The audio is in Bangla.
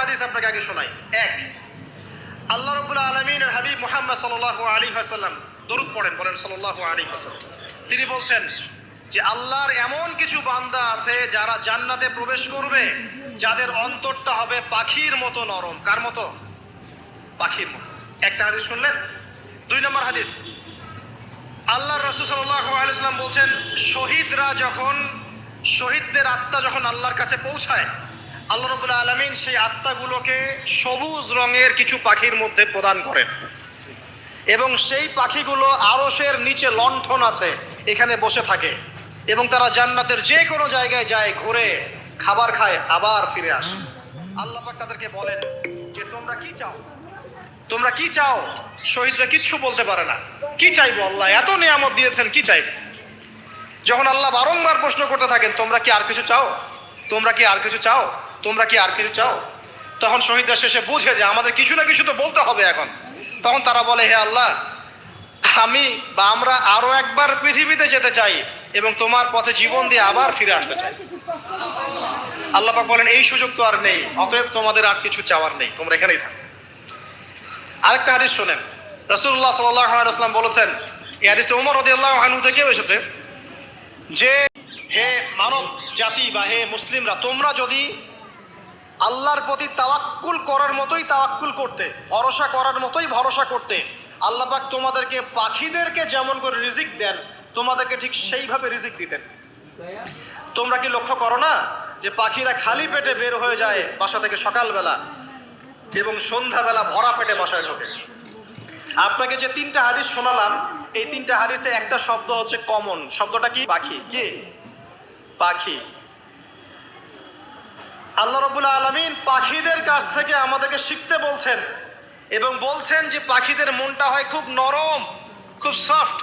হাদিস আপনাকে আগে শোনাই। এক, আল্লাহ রবুল্লা আলমিনের হাবিব মোহাম্মদ সাল আলী হাসাল্লাম দরুদ পড়েন, বলেন সাল আলী হাসাল্লাম তিনি বলছেন যে আল্লাহর এমন কিছু বান্দা আছে যারা জান্নাতে প্রবেশ করবে, যাদের অন্তরটা হবে পাখির মতো নরম। কার মতো? পাখির মতো। একটা হাদিস শুনলেন? দুই নম্বর হাদিস। আল্লাহ রসুল সাল্লাহ আলাইসাল্লাম বলছেন, শহীদরা যখন, শহীদদের আত্মা যখন আল্লাহর কাছে পৌঁছায় আল্লাহ রবুল্লা আলমিন সেই আত্মাগুলোকে সবুজ রঙের কিছু পাখির মধ্যে প্রদান করেন। এবং সেই পাখিগুলো আরসের নিচে লণ্ঠন আছে, এখানে বসে থাকে। এবং তারা জান্নাতের যে কোনো জায়গায় যায়, ঘুরে, খাবার খায়, আবার ফিরে আসে। আল্লাহ পাক তাদেরকে বলেন যে, তোমরা কি চাও? তোমরা কি চাও? শহীদরা কিচ্ছু বলতে পারে না। কি চাইব আল্লাহ? এত নিয়ামত দিয়েছেন, কি চাইব? যখন আল্লাহ বারংবার প্রশ্ন করতে থাকেন, তোমরা কি আর কিছু চাও? তোমরা কি আর কিছু চাও? তোমরা কি আর কিছু চাও? তখন শহীদরা শেষে বুঝে যে আমাদের কিছু না কিছু তো বলতে হবে এখন। তখন তারা বলে, হে আল্লাহ, আমি বা আমরা আরও একবার পৃথিবীতে যেতে চাই এবং তোমার পথে জীবন দিয়ে আবার ফিরে আসতে চাই। আল্লাহ বলেন, এই সুযোগ তো আর নেই, অতএব তোমাদের আর কিছু চাওয়ার নেই, তোমরা এখানেই থাকো। আরেকটা হাদিস শোনেন। রসুল্লাহ সাল্লাম বলেছেন, এই হাদিসটা উমর রদিয়াল্লাহ হানু থেকেও এসেছে যে হে মানব জাতি বা হে মুসলিমরা, তোমরা যদি আল্লাহর প্রতি তাওয়াক্কুল করার মতোই তাওয়াক্কুল করতে, ভরসা করার মতোই ভরসা করতে, আল্লাহ পাক তোমাদেরকে, পাখিদেরকে যেমন করে রিজিক দেন, তোমাদেরকে ঠিক সেইভাবে রিজিক দিতেন। তোমরা কি লক্ষ্য করো না যে পাখিরা খালি পেটে বের হয়ে যায় বাসা থেকে সকালবেলা এবং সন্ধ্যাবেলা ভরা পেটে বাসায় ঢোকে? আপনাকে যে তিনটা হাদিস শোনালাম, এই তিনটা হাদিসে একটা শব্দ হচ্ছে কমন শব্দটা কি? পাখি, কি? পাখি। আল্লাহ রবুল আলমিন পাখিদের কাছ থেকে আমাদেরকে শিখতে বলছেন এবং বলছেন যে পাখিদের মনটা হয় খুব নরম, খুব সফট